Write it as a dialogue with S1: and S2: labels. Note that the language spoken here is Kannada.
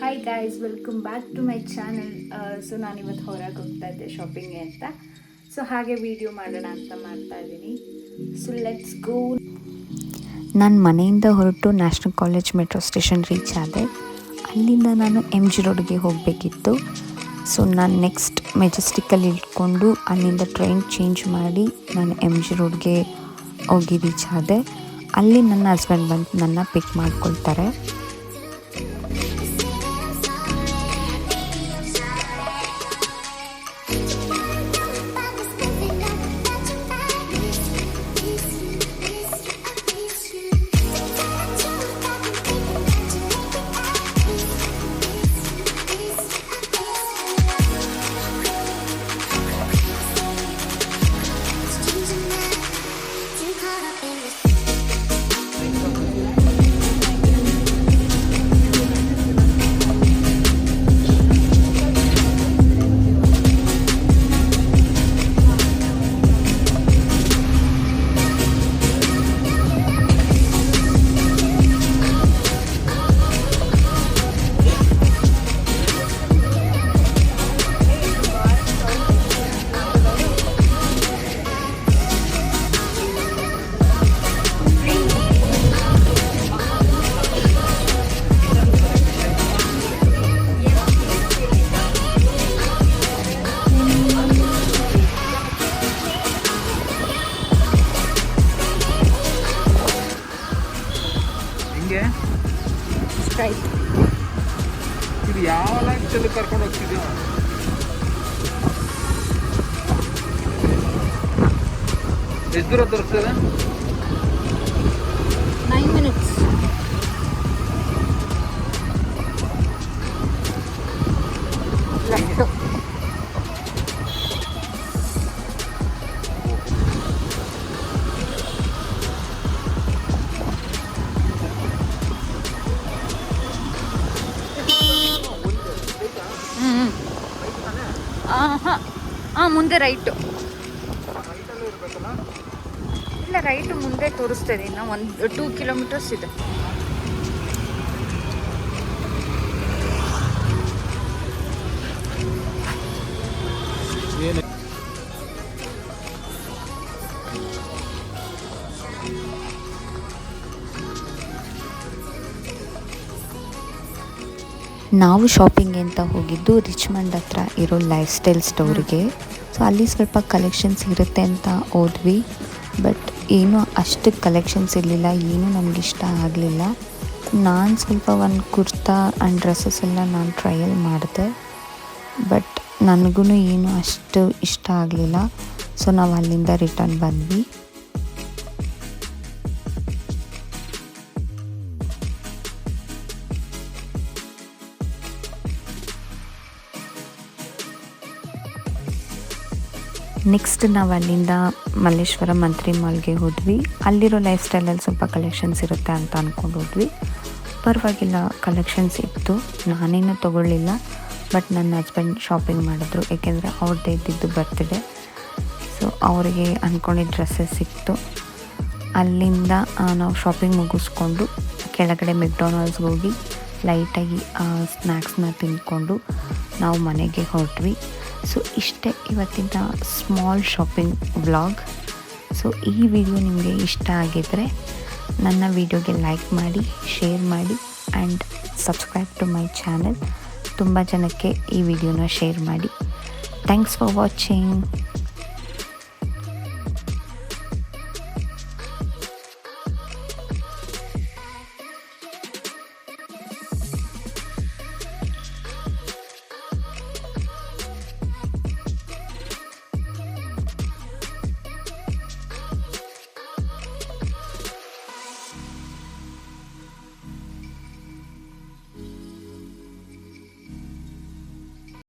S1: Hi guys welcome back to my channel so ನಾನು ಇವತ್ತು ಹೊರಗೆ ಹೋಗ್ತಾ ಇದ್ದೆ ಶಾಪಿಂಗ್ಗೆ ಅಂತ. ಸೊ ಹಾಗೆ ವಿಡಿಯೋ ಮಾಡೋಣ ಅಂತ ಮಾಡ್ತಾ ಇದ್ದೀನಿ. ಸೊ ಲೆಟ್ಸ್ ಗೋ
S2: ನಾನು ಮನೆಯಿಂದ ಹೊರಟು national college metro station reach ಆದೆ. ಅಲ್ಲಿಂದ ನಾನು ಎಂ ಜಿ ರೋಡ್ಗೆ ಹೋಗಬೇಕಿತ್ತು. ಸೊ ನಾನು ನೆಕ್ಸ್ಟ್ ಮೆಜೆಸ್ಟಿಕಲ್ಲಿ ಇಟ್ಕೊಂಡು ಅಲ್ಲಿಂದ ಟ್ರೈನ್ ಚೇಂಜ್ ಮಾಡಿ ನಾನು ಎಂ ಜಿ ರೋಡ್ಗೆ ಹೋಗಿ ರೀಚ್ ಆದೆ. ಅಲ್ಲಿ ನನ್ನ ಹಸ್ಬೆಂಡ್ ಬಂದು ನನ್ನ ಪಿಕ್ ಮಾಡ್ಕೊಳ್ತಾರೆ.
S3: ಹಿಂಗೆ ಇದು ಯಾವ ಲಾಂಚಲ್ಲಿ ಕರ್ಕೊಂಡು ಹೋಗ್ತಿದ್ಯೋ? ಎಷ್ಟು ದೂರ ತೋರಿಸ್ತದೆ
S1: ಹಾಂ ಹಾಂ ಮುಂದೆ ರೈಟು. ಇಲ್ಲ ರೈಟು ಮುಂದೆ ತೋರಿಸ್ತದೆ ಇನ್ನು ಒಂದು ಟೂ ಕಿಲೋಮೀಟರ್ಸ್ ಇದೆ.
S2: ನಾವು ಶಾಪಿಂಗ್ ಅಂತ ಹೋಗಿದ್ದು ರಿಚ್ಮಂಡ್ ಹತ್ರ ಇರೋ ಲೈಫ್ ಸ್ಟೈಲ್ ಸ್ಟೋರಿಗೆ ಸೊ ಅಲ್ಲಿ ಸ್ವಲ್ಪ ಕಲೆಕ್ಷನ್ಸ್ ಇರುತ್ತೆ ಅಂತ ಹೋದ್ವಿ. ಬಟ್ ಏನು ಅಷ್ಟು ಕಲೆಕ್ಷನ್ಸ್ ಇರಲಿಲ್ಲ ಏನೂ ನಮ್ಗೆ ಇಷ್ಟ ಆಗಲಿಲ್ಲ. ನಾನು ಸ್ವಲ್ಪ ಒಂದು ಕುರ್ತಾ ಆ್ಯಂಡ್ ಡ್ರೆಸ್ಸಸ್ ಎಲ್ಲ ನಾನು ಟ್ರಯಲ್ ಮಾಡಿದೆ. ಬಟ್ ನನಗೂ ಏನು ಅಷ್ಟು ಇಷ್ಟ ಆಗಲಿಲ್ಲ. ಸೊ ನಾವು ಅಲ್ಲಿಂದ ರಿಟರ್ನ್ ಬಂದ್ವಿ. ನೆಕ್ಸ್ಟ್ ನಾವು ಅಲ್ಲಿಂದ ಮಲ್ಲೇಶ್ವರ ಮಂತ್ರಿ ಮಾಲ್ಗೆ ಹೋದ್ವಿ. ಅಲ್ಲಿರೋ ಲೈಫ್ ಸ್ಟೈಲಲ್ಲಿ ಸ್ವಲ್ಪ ಕಲೆಕ್ಷನ್ಸ್ ಇರುತ್ತೆ ಅಂತ ಅಂದ್ಕೊಂಡು ಹೋದ್ವಿ. ಪರವಾಗಿಲ್ಲ ಕಲೆಕ್ಷನ್ಸ್ ಇತ್ತು. ನಾನೇನು ತೊಗೊಳ್ಳಿಲ್ಲ. ಬಟ್ ನನ್ನ ಹಸ್ಬೆಂಡ್ ಶಾಪಿಂಗ್ ಮಾಡಿದ್ರು. ಏಕೆಂದರೆ ಅವ್ರದ್ದೇ ಇದ್ದಿದ್ದು ಬರ್ತಿದೆ ಸೊ ಅವರಿಗೆ ಅಂದ್ಕೊಂಡಿದ್ದ ಡ್ರೆಸ್ಸಸ್ ಸಿಕ್ತು. ಅಲ್ಲಿಂದ ನಾವು ಶಾಪಿಂಗ್ ಮುಗಿಸ್ಕೊಂಡು ಕೆಳಗಡೆ ಮೆಕ್ಡೊನಾಲ್ಡ್ಸ್ಗೆ ಹೋಗಿ ಲೈಟಾಗಿ ಸ್ನ್ಯಾಕ್ಸ್ನ ತಿಂದ್ಕೊಂಡು ನಾವು ಮನೆಗೆ ಹೊರಟ್ವಿ. ಸೊ ಇಷ್ಟೇ ಇವತ್ತಿನ ಸ್ಮಾಲ್ ಶಾಪಿಂಗ್ ವ್ಲಾಗ್ ಸೊ ಈ ವಿಡಿಯೋ ನಿಮಗೆ ಇಷ್ಟ ಆಗಿದ್ದರೆ ನನ್ನ ವಿಡಿಯೋಗೆ ಲೈಕ್ ಮಾಡಿ ಶೇರ್ ಮಾಡಿ and subscribe to my channel ತುಂಬ ಜನಕ್ಕೆ ಈ ವಿಡಿಯೋನ ಶೇರ್ ಮಾಡಿ. Thanks for watching